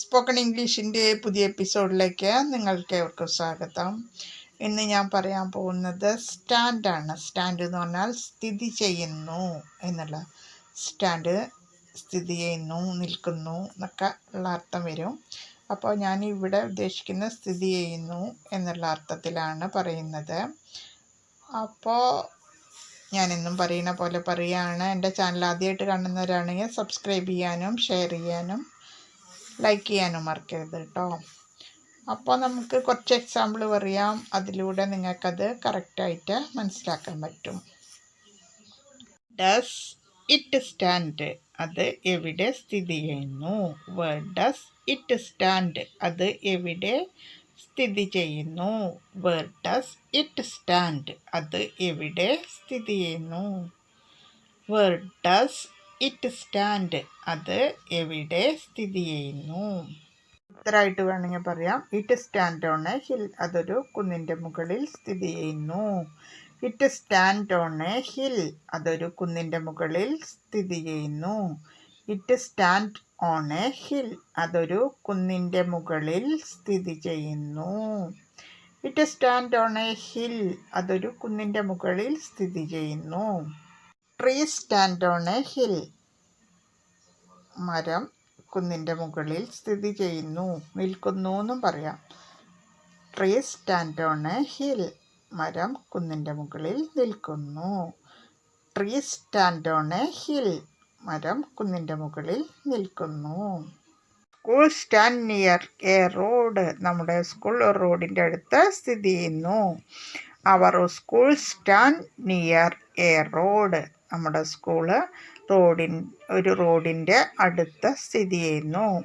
Spoken ഇംഗ്ലീഷിന്റെ പുതിയ എപ്പിസോഡിലേക്ക് നിങ്ങൾക്ക് ഏവർക്കും സ്വാഗതം. ഇന്ന് ഞാൻ പറയാൻ പോകുന്നത് സ്റ്റാൻഡാണ് സ്റ്റാൻഡ് എന്ന് പറഞ്ഞാൽ സ്ഥിതി ചെയ്യുന്നു എന്നുള്ള. സ്റ്റാൻഡ് സ്ഥിതി ചെയ്യുന്നു നിൽക്കുന്നു എന്നൊക്കെ ഉള്ള അർത്ഥം വരും. അപ്പോൾ ഞാൻ ഇവിടെ ഉദ്ദേശിക്കുന്ന സ്ഥിതി ചെയ്യുന്നു എന്നുള്ള അർത്ഥത്തിലാണ് പറയുന്നത്. അപ്പോൾ ഞാനെന്നും പറയുന്ന പോലെ പറയുകയാണ്. എന്റെ ചാനൽ ആദ്യമായിട്ട് കാണുന്നവരാണെങ്കിൽ സബ്സ്ക്രൈബ് ചെയ്യാനും ഷെയർ ചെയ്യാനും ലൈക്ക് ചെയ്യാനും മറക്കരുത് കേട്ടോ അപ്പോൾ നമുക്ക് കുറച്ച് എക്സാമ്പിൾ പറയാം. അതിലൂടെ നിങ്ങൾക്കത് കറക്റ്റായിട്ട് മനസ്സിലാക്കാൻ പറ്റും. ഡസ് ഇറ്റ് സ്റ്റാൻഡ് അത് എവിടെ സ്ഥിതി ചെയ്യുന്നു? വേർഡ് ഡസ് ഇറ്റ് സ്റ്റാൻഡ് അത് എവിടെ സ്ഥിതി ചെയ്യുന്നു? വേർഡ് ഡസ് ഇറ്റ് സ്റ്റാൻഡ് അത് എവിടെ സ്ഥിതി ചെയ്യുന്നു? വേർഡ് ഡസ് ഇറ്റ് സ്റ്റാൻഡ് അത് എവിടെ സ്ഥിതി ചെയ്യുന്നു? ഉത്തരമായിട്ട് വേണമെങ്കിൽ പറയാം. It stand on a hill അതൊരു കുന്നിന്റെ മുകളിൽ സ്ഥിതി ചെയ്യുന്നു. It stand on a hill അതൊരു കുന്നിന്റെ മുകളിൽ സ്ഥിതി ചെയ്യുന്നു. It stand on a hill അതൊരു കുന്നിന്റെ മുകളിൽ സ്ഥിതി ചെയ്യുന്നു. It stand on a hill അതൊരു കുന്നിന്റെ മുകളിൽ സ്ഥിതി ചെയ്യുന്നു. Tree stand on a hill മരം കുന്നിന്റെ മുകളിൽ സ്ഥിതി ചെയ്യുന്നു. നിൽക്കുന്നു എന്നും പറയാം. Tree stand on a hill മരം കുന്നിന്റെ മുകളിൽ നിൽക്കുന്നു. Tree stand on a hill മരം കുന്നിന്റെ മുകളിൽ നിൽക്കുന്നു. School stand near a road നമ്മുടെ സ്കൂൾ റോഡിന്റെ അടുത്ത് സ്ഥിതി ചെയ്യുന്നു. അവർ school stand near a road നമ്മുടെ സ്കൂൾ റോഡിൻ ഒരു റോഡിന്റെ അടുത്ത് സ്ഥിതി ചെയ്യുന്നു.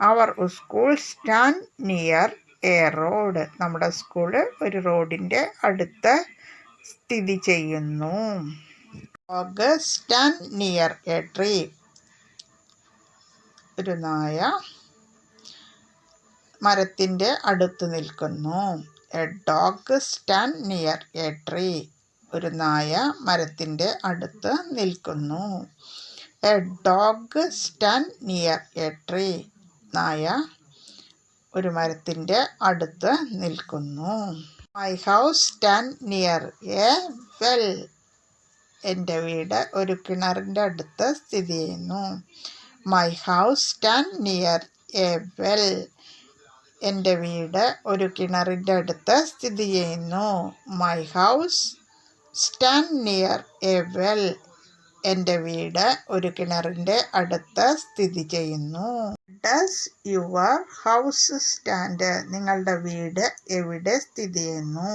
അവർ school stand near a road. നമ്മുടെ സ്കൂൾ ഒരു റോഡിന്റെ അടുത്ത് സ്ഥിതി ചെയ്യുന്നു. Stand near a tree. ഒരു നായ മരത്തിന്റെ അടുത്ത് നിൽക്കുന്നു. A dog stand near a tree. ഒരു നായ മരത്തിന്റെ അടുത്ത് നിൽക്കുന്നു. A dog stand near a tree നായ ഒരു മരത്തിന്റെ അടുത്ത് നിൽക്കുന്നു. My house stand near a well എന്റെ വീട് ഒരു കിണറിന്റെ അടുത്ത് സ്ഥിതി ചെയ്യുന്നു. My house stand near a well എന്റെ വീട് ഒരു കിണറിന്റെ അടുത്ത് സ്ഥിതി ചെയ്യുന്നു. My house stand near a well എന്റെ വീട് ഒരു കിണറിന്റെ അടുത്ത് സ്ഥിതി ചെയ്യുന്നു. ഡസ് യുവർ ഹൗസ് സ്റ്റാൻഡ് നിങ്ങളുടെ വീട് എവിടെ സ്ഥിതി ചെയ്യുന്നു?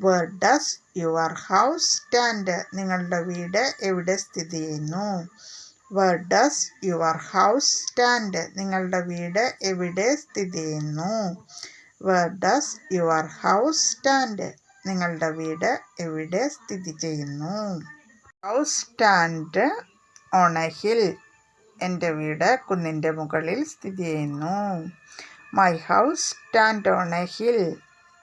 Where does your house stand നിങ്ങളുടെ വീട് എവിടെ സ്ഥിതി ചെയ്യുന്നു? Where does your house stand നിങ്ങളുടെ വീട് എവിടെ സ്ഥിതി ചെയ്യുന്നു? Where does your house stand നിങ്ങളുടെ വീട് എവിടെ സ്ഥിതി ചെയ്യുന്നു? House stand on a hill എന്റെ വീട് കുന്നിന്റെ മുകളിൽ സ്ഥിതി ചെയ്യുന്നു. My house stand on a hill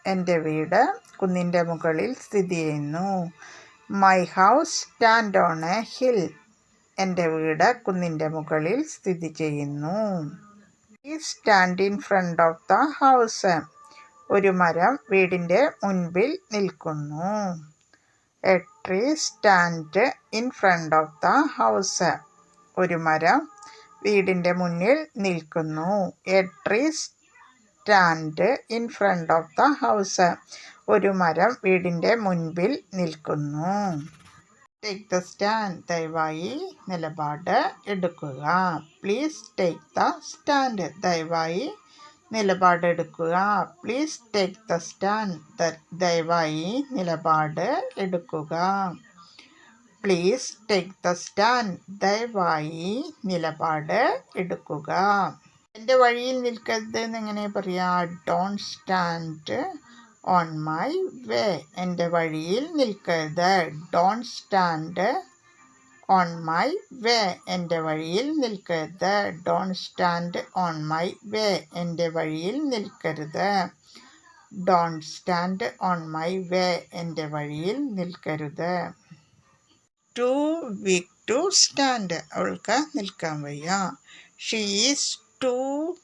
എന്റെ വീട് കുന്നിന്റെ മുകളിൽ സ്ഥിതി ചെയ്യുന്നു. My house stand on a hill എന്റെ വീട് കുന്നിന്റെ മുകളിൽ സ്ഥിതി ചെയ്യുന്നു. ഈ stand in front of the house. ഒരു മരം വീടിന്റെ മുൻപിൽ നിൽക്കുന്നു. A tree stand in front of the house. ഒരു മരം വീടിന്റെ മുന്നിൽ നിൽക്കുന്നു. A tree stand in front of the house. ഒരു മരം വീടിന്റെ മുൻപിൽ നിൽക്കുന്നു. ടേക്ക് ദ സ്റ്റാൻഡ് ദയവായി നിലപാട് എടുക്കുക. പ്ലീസ് ടേക്ക് ദ സ്റ്റാൻഡ് ദയവായി നിലപാടെടുക്കുക. പ്ലീസ് ടേക്ക് ദ സ്റ്റാൻഡ് ദയവായി നിലപാട് എടുക്കുക. പ്ലീസ് ടേക്ക് ദ സ്റ്റാൻഡ് ദയവായി നിലപാട് എടുക്കുക. എന്റെ വഴിയിൽ നിൽക്കരുത് എന്നെങ്ങനെ പറയാം. Don't stand on my way എന്റെ വഴിയിൽ നിൽക്കരുത്. Don't stand on my way എന്റെ വഴിയിൽ നിൽക്കരുത്. Don't stand on my way എന്റെ വഴിയിൽ നിൽക്കരുത്. Don't stand on my way എന്റെ വഴിയിൽ നിൽക്കരുത്. ടു വീക്ക് ടു സ്റ്റാൻഡ് അവൾക്ക് നിൽക്കാൻ വയ്യ. She is too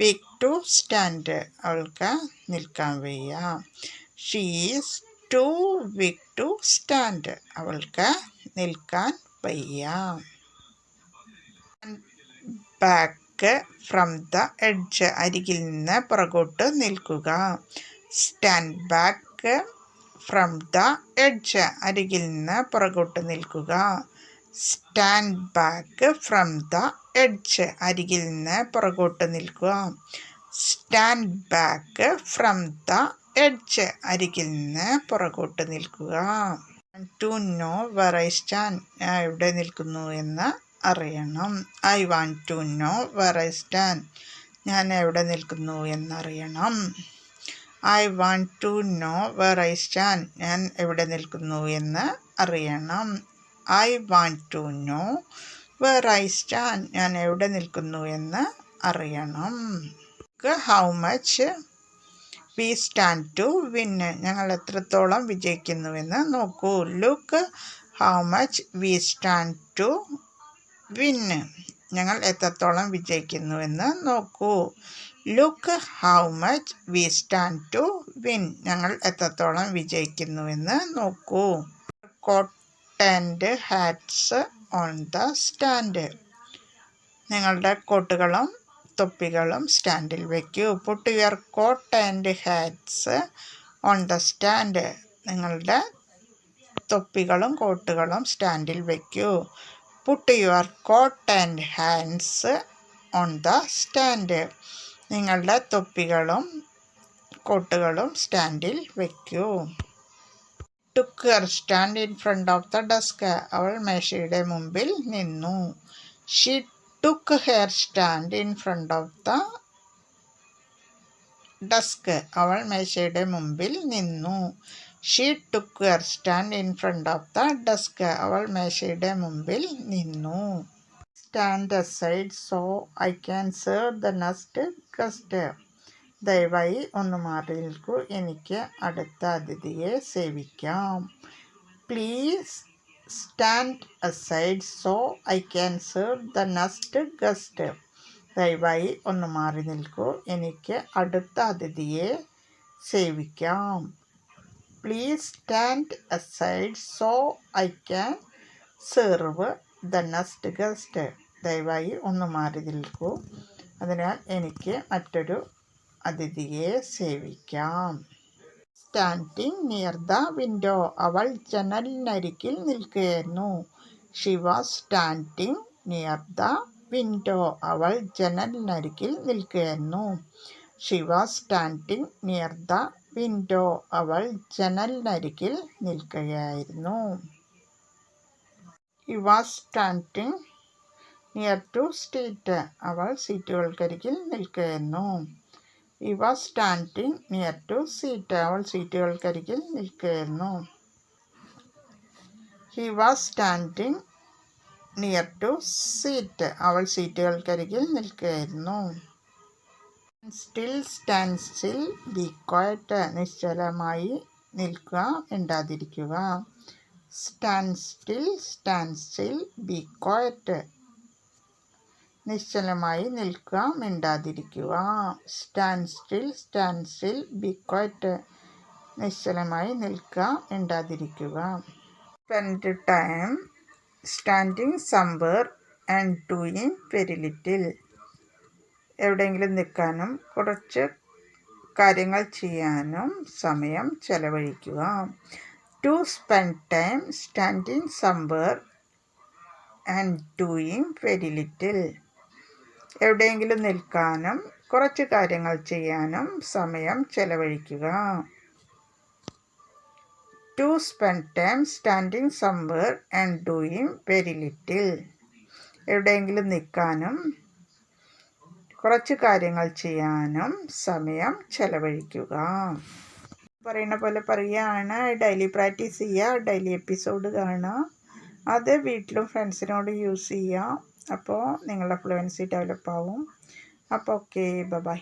weak to stand അവൾക്ക് നിൽക്കാൻ വയ്യ. She is too weak to stand. അവൾക്ക് നിൽക്കാൻ വയ്യ. ബാക്ക് ഫ്രം ദ എഡ്ജ് അരികിൽ നിന്ന് പുറകോട്ട് നിൽക്കുക. Stand back from the edge അരികിൽ നിന്ന് പുറകോട്ട് നിൽക്കുക. Stand back from the edge അരികിൽ നിന്ന് പുറകോട്ട് നിൽക്കുക. Stand back from the edge അരികിൽ നിന്ന് പുറകോട്ട് നിൽക്കുക. To know where I stand ഞാൻ എവിടെ നിൽക്കുന്നു എന്ന് അറിയണം. I want to know where I stand ഞാൻ എവിടെ നിൽക്കുന്നു എന്നറിയണം. I want to know where I stand ഞാൻ എവിടെ നിൽക്കുന്നു എന്ന് അറിയണം. I want to know where I stand ഞാൻ എവിടെ നിൽക്കുന്നു എന്ന് അറിയണം. How much we stand to win ഞങ്ങൾ എത്രത്തോളം വിജയിക്കുന്നുവെന്ന് നോക്കൂ. Look how much we stand to win ഞങ്ങൾ എത്രത്തോളം വിജയിക്കുന്നുവെന്ന് നോക്കൂ. Look how much we stand to win ഞങ്ങൾ എത്രത്തോളം വിജയിക്കുന്നുവെന്ന് നോക്കൂ. Coat and hats on the stand നിങ്ങളുടെ കോട്ടുകളും തൊപ്പികളും സ്റ്റാൻഡിൽ വയ്ക്കൂ put your coat and hats on the stand നിങ്ങളുടെ തൊപ്പികളും കോട്ടുകളും സ്റ്റാൻഡിൽ വയ്ക്കൂ put your coat and hands on the stand നിങ്ങളുടെ തൊപ്പികളും കോട്ടുകളും സ്റ്റാൻഡിൽ വയ്ക്കൂ took your stand in front of the desk അവൾ മേശയുടെ മുമ്പിൽ നിന്നു. She took her stand in front of the desk അവൾ മേശയുടെ മുമ്പിൽ നിന്നു. She took her stand in front of the desk അവൾ മേശയുടെ മുമ്പിൽ നിന്നു. Stand side so I can serve the next guest ദയവായി ഒന്ന് മാറി നിൽക്കൂ. എനിക്ക് അടുത്ത അതിഥിയെ സേവിക്കാം. Please stand aside so I can serve the next guest ദയവായി ഒന്ന് മാറി നിൽക്കൂ. എനിക്ക് അടുത്ത അതിഥിയെ സേവിക്കാം. Please stand aside so I can serve the next guest ദയവായി ഒന്ന് മാറി നിൽക്കൂ. അതിനാൽ എനിക്ക് മറ്റൊരു അതിഥിയെ സേവിക്കാം. സ്റ്റാൻഡിങ് നിയർ ദ വിൻഡോ അവൾ ജനലിനരികിൽ നിൽക്കുകയായിരുന്നു. She was standing near the window അവൾ ജനലിനരികിൽ നിൽക്കുകയായിരുന്നു. She was standing near the window അവൾ ജനലിനരികിൽ നിൽക്കുകയായിരുന്നു. He was standing near to seat അവൾ സീറ്റുകൾക്കരികിൽ നിൽക്കുകയായിരുന്നു. He was standing near to seat അവൾ സീറ്റുകൾക്കരികിൽ നിൽക്കുകയായിരുന്നു he was standing near to seat അവൾ സീറ്റുകൾക്കരികിൽ നിൽക്കുകയായിരുന്നു still stand still be quiet നിശ്ചലമായി നിൽക്കുക മിണ്ടാതിരിക്കുക. Stand still stand still be quiet നിശ്ചലമായി നിൽക്കുക മിണ്ടാതിരിക്കുക. Stand still stand still be നിശ്ചലമായി നിൽക്കുക മിണ്ടാതിരിക്കുക. Spend time standing somewhere and doing very little എവിടെയെങ്കിലും നിൽക്കാനും കുറച്ച് കാര്യങ്ങൾ ചെയ്യാനും സമയം ചെലവഴിക്കുക. To spend time standing somewhere and doing very little എവിടെയെങ്കിലും നിൽക്കാനും കുറച്ച് കാര്യങ്ങൾ ചെയ്യാനും സമയം ചെലവഴിക്കുക. To spend time standing somewhere and doing very little എവിടെയെങ്കിലും നിൽക്കാനും കുറച്ച് കാര്യങ്ങൾ ചെയ്യാനും സമയം ചെലവഴിക്കുക. പറയുന്ന പോലെ പറയുകയാണ് ഡെയിലി പ്രാക്ടീസ് ചെയ്യുക ഡെയിലി എപ്പിസോഡ് കാണുക. അത് വീട്ടിലും ഫ്രണ്ട്സിനോട് യൂസ് ചെയ്യുക. അപ്പോൾ നിങ്ങളുടെ ഫ്ലുവൻസി ഡെവലപ്പ് ആവും. അപ്പോൾ ഓക്കെ ബൈ